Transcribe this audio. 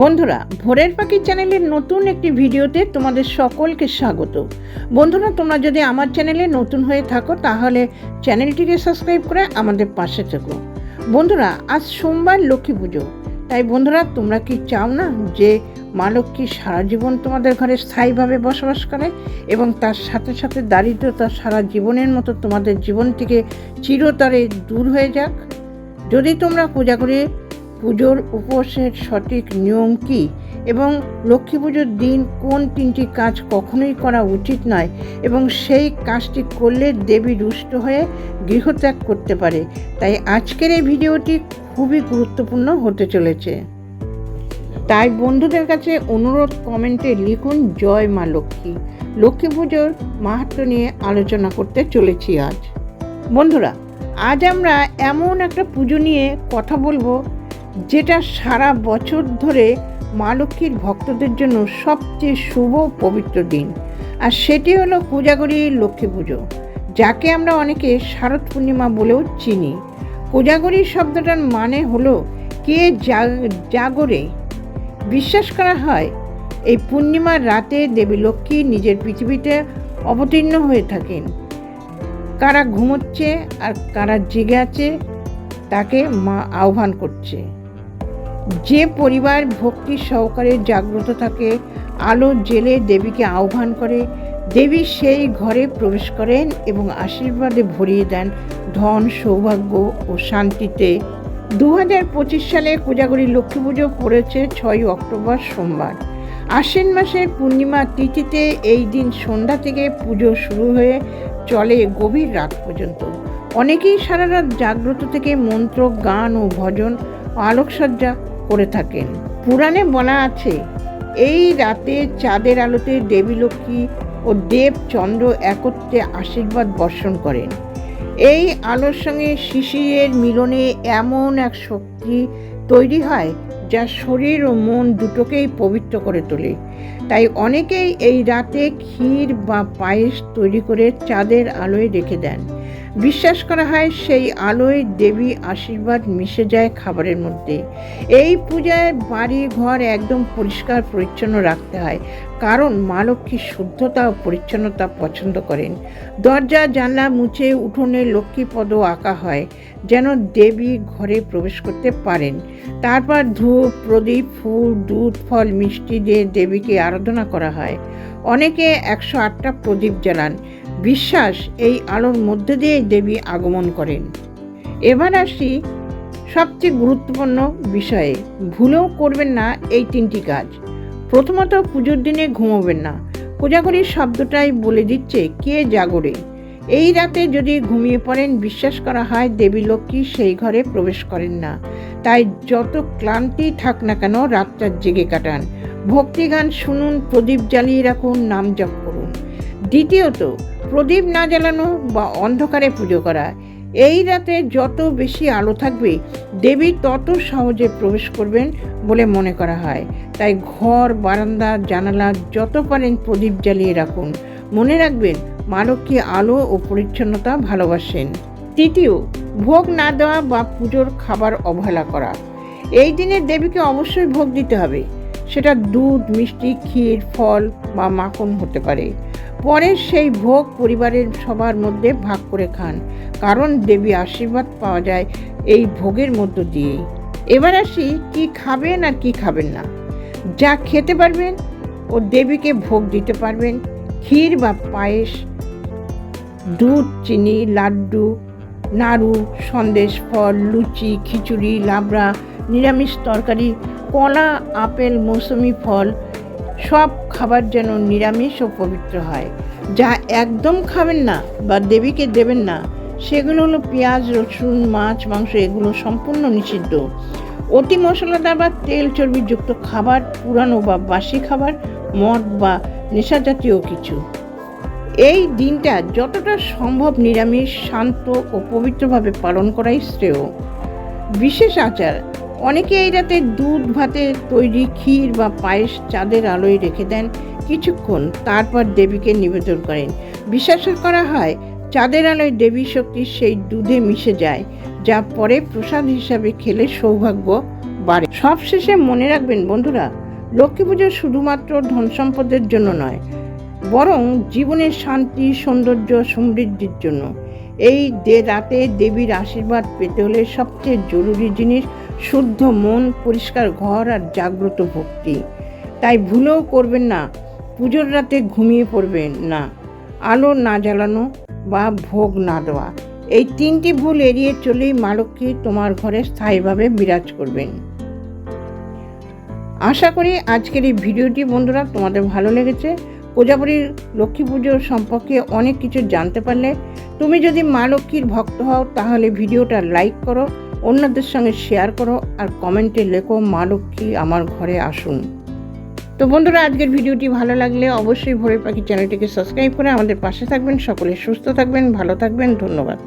বন্ধুরা, ভোরের পাখি চ্যানেলের নতুন একটি ভিডিওতে তোমাদের সকলকে স্বাগত। বন্ধুরা, তোমরা যদি আমার চ্যানেলে নতুন হয়ে থাকো, তাহলে চ্যানেলটিকে সাবস্ক্রাইব করে আমাদের পাশে থেকো। বন্ধুরা, আজ সোমবার লক্ষ্মী পুজো। তাই বন্ধুরা, তোমরা কি চাও না যে মা লক্ষ্মী সারা জীবন তোমাদের ঘরে স্থায়ীভাবে বসবাস করে এবং তার সাথে সাথে দারিদ্রতা সারা জীবনের মতো তোমাদের জীবন থেকে চিরতরে দূর হয়ে যাক? যদি তোমরা পূজা করে পুজোর উপবাসের সঠিক নিয়ম কী? এবং লক্ষ্মী পুজোর দিন কোন তিনটি কাজ কখনোই করা উচিত নয় এবং সেই কাজটি করলে দেবী রুষ্ট হয়ে গৃহত্যাগ করতে পারে। তাই আজকের এই ভিডিওটি খুবই গুরুত্বপূর্ণ হতে চলেছে। তাই বন্ধুদের কাছে অনুরোধ কমেন্টে লিখুন, জয় মা লক্ষ্মী। লক্ষ্মী পুজোর মাহাত্ম নিয়ে আলোচনা করতে চলেছি আজ। বন্ধুরা, আজ আমরা এমন একটা পুজো নিয়ে কথা বলব যেটা সারা বছর ধরে মা লক্ষ্মীর ভক্তদের জন্য সবচেয়ে শুভ, পবিত্র দিন। আর সেটি হলো কোজাগরী লক্ষ্মী পুজো, যাকে আমরা অনেকে শারদ পূর্ণিমা বলেও চিনি। কোজাগরী শব্দটার মানে হলো কে জাগ- জাগরে। বিশ্বাস করা হয়, এই পূর্ণিমার রাতে দেবী লক্ষ্মী নিজের পৃথিবীতে অবতীর্ণ হয়ে থাকেন। কারা ঘুমোচ্ছে আর কারা জেগে আছে, তাকে মা আহ্বান করছে। যে পরিবার ভক্তি সহকারে জাগ্রত থাকে, আলো জেলে দেবীকে আহ্বান করে। দেবী সেই ঘরে প্রবেশ করেন এবং আশীর্বাদে ভরিয়ে দেন ধন, সৌভাগ্য ও শান্তিতে। দু হাজার পঁচিশ সালে কোজাগরী লক্ষ্মী পুজো পড়েছে ছয় অক্টোবর সোমবার। আশ্বিন মাসের পূর্ণিমা তিথিতে এই দিন সন্ধ্যা থেকে পুজো শুরু হয়ে চলে গভীর রাত পর্যন্ত। অনেকেই সারা রাত জাগ্রত থেকে মন্ত্র, গান ও ভজন আলোকসজ্জা করে থাকেন। পুরাণে বলা আছে, এই রাতে চাঁদের আলোতে দেবী লক্ষ্মী ও দেব চন্দ্র একত্রে আশীর্বাদ বর্ষণ করেন। এই আলোর সঙ্গে শিশিরের মিলনে এমন এক শক্তি তৈরি হয়, যা শরীর ও মন দুটোকেই পবিত্র করে তোলে। তাই অনেকেই এই রাতে ক্ষীর বা পায়েস তৈরি করে চাঁদের আলোয় রেখে দেন। বিশ্বাস করা হয় সেই আলোয় দেবী আশীর্বাদ মিশে যায় খাবারের মধ্যে। এই পূজায় বাড়ি, ঘর একদম পরিষ্কার, পরিচ্ছন্ন রাখতে হয়। কারণ মা লক্ষ্মী শুদ্ধতা ও পরিচ্ছন্নতা পছন্দ করেন। দরজা, জানলা মুছে উঠোনে লক্ষ্মীপদ আঁকা হয়, যেন দেবী ঘরে প্রবেশ করতে পারেন। তারপর ধূপ, প্রদীপ, ফুল, দুধ, ফল, মিষ্টি দিয়ে দেবীকে আরাধনা করা হয়। অনেকে একশো আটটা প্রদীপ জ্বালান। বিশ্বাস এই আলোর মধ্যে দিয়ে দেবী আগমন করেন। এবার আসি সবচেয়ে গুরুত্বপূর্ণ বিষয়ে। ভুলেও করবেন না এই তিনটি কাজ। প্রথমত পুজোর দিনে ঘুমোবেন না। কোজাগরীর শব্দটাই বলে দিচ্ছে, কে জাগরে? এই রাতে যদি ঘুমিয়ে পড়েন, বিশ্বাস করা হয় দেবী লক্ষ্মী সেই ঘরে প্রবেশ করেন না। তাই যত ক্লান্তি থাক না কেন রাতটা জেগে কাটান। ভক্তিগান শুনুন, প্রদীপ জ্বালিয়ে রাখুন, নাম জপ করুন। দ্বিতীয়ত প্রদীপ না জ্বালানো বা অন্ধকারে পুজো করা, এই রাতে যত বেশি আলো থাকবে, দেবী তত সহজে প্রবেশ করবেন বলে মনে করা হয়। তাই ঘর, বারান্দা, জানালা যত পারেন প্রদীপ জ্বালিয়ে রাখুন। মনে রাখবেন মা লক্ষ্মী আলো ও পরিচ্ছন্নতা ভালোবাসেন। তৃতীয়, ভোগ না দেওয়া বা পুজোর খাবার অবহেলা করা। এই দিনে দেবীকে অবশ্যই ভোগ দিতে হবে। সেটা দুধ, মিষ্টি, ক্ষীর, ফল বা মাখন হতে পারে। পরে সেই ভোগ পরিবারের সবার মধ্যে ভাগ করে খান। কারণ দেবী আশীর্বাদ পাওয়া যায় এই ভোগের মধ্য দিয়েই। এবার আসি, কি খাবেন আর কি খাবেন না। যা খেতে পারবেন ও দেবীকে ভোগ দিতে পারবেন। ক্ষীর বা পায়েস, দুধ, চিনি, লাড্ডু, নাড়ু, সন্দেশ, ফল, লুচি, খিচুড়ি, লাবড়া, নিরামিষ তরকারি, কলা, আপেল, মৌসুমি ফল সব খাবার যেন নিরামিষ ও পবিত্র হয়। যা একদম খাবেন না বা দেবীকে দেবেন না, সেগুলো হলো পেঁয়াজ, রসুন, মাছ, মাংস, এগুলো সম্পূর্ণ নিষিদ্ধ। অতি মশলাদার বা তেল চর্বিযুক্ত খাবার, পুরানো বা বাসি খাবার, মদ বা নেশা জাতীয় কিছু। এই দিনটা যতটা সম্ভব নিরামিষ, শান্ত ও পবিত্রভাবে পালন করাই শ্রেয়। বিশেষ আচার অনেকে এই রাতে দুধ ভাতে তৈরি ক্ষীর বা পায়েস চাঁদের আলোয় রেখে দেন। কিছুক্ষণ তারপর দেবীকে নিবেদন করেন। বিশ্বাস করা হয়, চাঁদের আলোয় দেবী শক্তি সেই দুধে মিশে যায়, যা পরে প্রসাদ হিসাবে খেলে সৌভাগ্য বাড়ে। সবশেষে মনে রাখবেন বন্ধুরা, লক্ষ্মী পুজো শুধুমাত্র ধন সম্পদের জন্য নয়, বরং জীবনের শান্তি, সৌন্দর্য, সমৃদ্ধির জন্য। এই রাতে দেবীর আশীর্বাদ পেতে হলে সবচেয়ে জরুরি জিনিস শুদ্ধ মন, পরিষ্কার ঘর আর জাগ্রত ভক্তি। তাই ভুলেও করবেন না, পুজোর রাতে ঘুমিয়ে পড়বেন না। আলো না জ্বালানো বা ভোগ না দেওয়া। এই তিনটি ভুল এড়িয়ে চলেই মা লক্ষ্মী তোমার ঘরে স্থায়ীভাবে বিরাজ করবেন। আশা করি আজকের এই ভিডিওটি বন্ধুরা তোমাদের ভালো লেগেছে। প্রজাপতির লক্ষ্মী পুজোর সম্পর্কে অনেক কিছু জানতে পারলে তুমি যদি মা লক্ষ্মীর ভক্ত হও তাহলে ভিডিওটা লাইক করো অন্যদের সঙ্গে শেয়ার করো আর কমেন্টে লেখো মা লক্ষ্মী আমার ঘরে আসুন? তো বন্ধুরা, আজকের ভিডিওটি ভালো লাগলে অবশ্যই ভোরের পাখি চ্যানেলটিকে সাবস্ক্রাইব করে আমাদের পাশে থাকবেন। সকলে সুস্থ থাকবেন, ভালো থাকবেন। ধন্যবাদ।